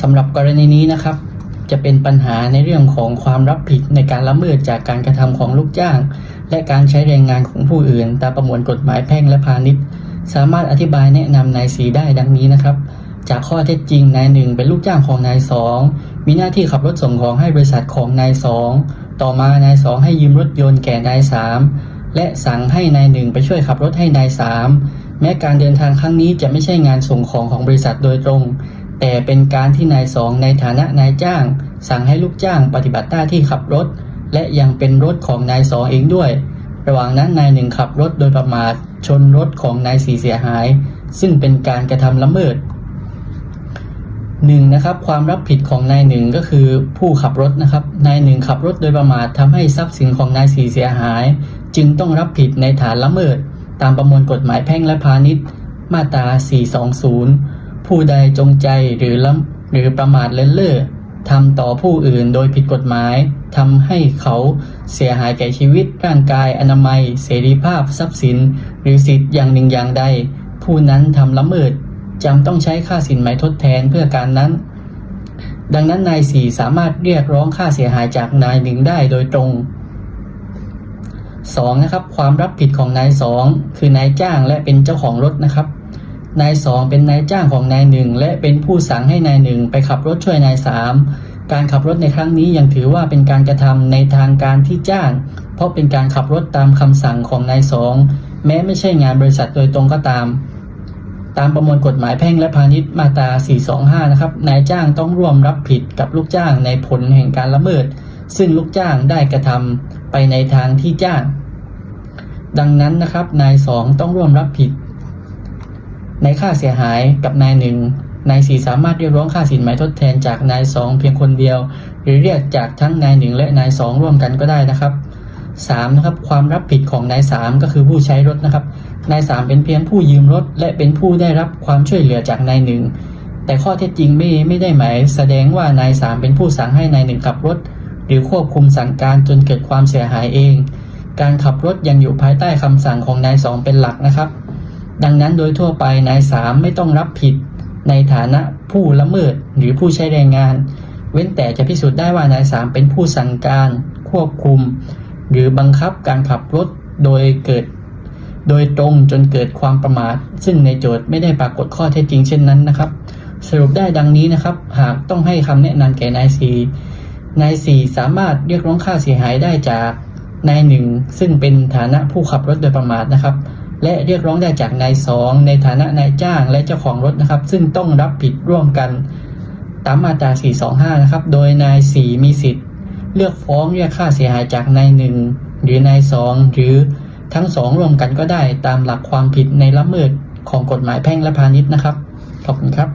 สำหรับกรณีนี้นะครับ จะเป็นปัญหาในเรื่องของความรับผิดในการละเมิดจากการกระทำของลูกจ้าง และการใช้แรงงานของผู้อื่น ตามประมวลกฎหมายแพ่งและพาณิชย์ สามารถอธิบายแนะนำนายสีได้ดังนี้นะครับ จากข้อเท็จจริงนายหนึ่งเป็นลูกจ้างของนายสองมีหน้าที่ขับรถส่งของให้บริษัทของนายสองต่อมานายสองให้ยืมรถยนต์แก่นายสามและสั่งให้นายหนึ่งไปช่วยขับรถให้นายสามแม้การเดินทางครั้งนี้จะไม่ใช่งานส่งของของบริษัทโดยตรง แต่เป็นการที่นายสองในฐานะนายจ้าง สั่งให้ลูกจ้างปฏิบัติหน้าที่ขับรถ และยังเป็นรถของนายสองเองด้วย ระหว่างนั้นนายหนึ่งขับรถโดยประมาทชนรถของนายสีเสียหาย ซึ่งเป็นการกระทำละเมิดหนึ่งนะครับความรับผิดของนายหนึ่งก็คือผู้ขับรถนะครับนายหนึ่งขับรถโดยประมาททำให้ทรัพย์สินของนายสีเสียหาย จึงต้องรับผิดในฐานละเมิด ตามประมวลกฎหมายแพ่งและพาณิชย์ มาตรา 420 ผู้ใดจงใจหรือละหรือประมาทเลินเล่อทำต่อผู้อื่นโดยผิดกฎหมายทำให้เขาเสียหายแก่ชีวิตร่างกายอนามัย เสรีภาพทรัพย์สิน หรือสิทธิ์อย่างหนึ่งอย่างใด ผู้นั้นทำละเมิดจำต้องใช้ค่าสินไหมทดแทนเพื่อการนั้น ดังนั้นนายสี่สามารถเรียกร้องค่าเสียหายจากนายหนึ่งได้โดยตรง 2. นะครับ ความรับผิดของนายสองคือนายจ้างและเป็นเจ้าของรถนะครับ นายสองเป็นนายจ้างของนายหนึ่งและเป็นผู้สั่งให้นายหนึ่งไปขับรถช่วยนายสามการขับรถในครั้งนี้ยังถือว่าเป็นการกระทำในทางการที่จ้าง เพราะเป็นการขับรถตามคำสั่งของนายสองแม้ไม่ใช่งานบริษัทโดยตรงก็ตาม ตามประมวลกฎหมายแพ่งและพาณิชย์มาตรา 425 นะครับ นายจ้างต้องร่วมรับผิดกับลูกจ้างในผลแห่งการละเมิด ซึ่งลูกจ้างได้กระทำไปในทางที่จ้าง ดังนั้นนะครับ นายสองต้องร่วมรับผิด ในค่าเสียหายกับนายหนึ่งนายสี่สามารถเรียกร้องค่าสินไหมทดแทนจากนายสองเพียงคนเดียว หรือเรียกจากทั้งนายหนึ่งและนายสองร่วมกันก็ได้นะครับสามนะครับความรับผิดของนายสามก็คือผู้ใช้รถนะครับ นายสามเป็นเพียงผู้ยืมรถ และเป็นผู้ได้รับความช่วยเหลือจากนายหนึ่งแต่ข้อเท็จจริงไม่ไม่ได้หมายแสดงว่านายสามเป็นผู้สั่งให้นายหนึ่งขับรถ หรือควบคุมสั่งการจนเกิดความเสียหายเอง การขับรถยังอยู่ภายใต้คำสั่งของนายสองเป็นหลักนะครับ ดังนั้นโดยทั่วไปนายสามไม่ต้องรับผิดในฐานะผู้ละเมิดหรือผู้ใช้แรงงาน เว้นแต่จะพิสูจน์ได้ว่านายสามเป็นผู้สั่งการควบคุม หรือบังคับการขับรถโดยเกิด โดยตรงจนเกิดความประมาท ซึ่งในโจทย์ไม่ได้ปรากฏข้อเท็จจริงเช่นนั้นนะครับ สรุปได้ดังนี้นะครับ หากต้องให้คำแนะนำแก่นายสีนายสี่สามารถเรียกร้องค่าเสียหายได้จากนายหนึ่งซึ่งเป็นฐานะผู้ขับรถโดยประมาทนะครับ และเรียกร้องได้จากนายสองในฐานะนายจ้างและเจ้าของรถนะครับ ซึ่งต้องรับผิดร่วมกันตามมาตรา 425 นะครับ โดยนายสี่มีสิทธิ์ เลือกฟ้องเรียกค่าเสียหายจากนายหนึ่งหรือนายสองหรือทั้งสองรวมกันก็ได้ตามหลักความผิดในละเมิดของกฎหมายแพ่งและพาณิชย์นะครับ ขอบคุณครับ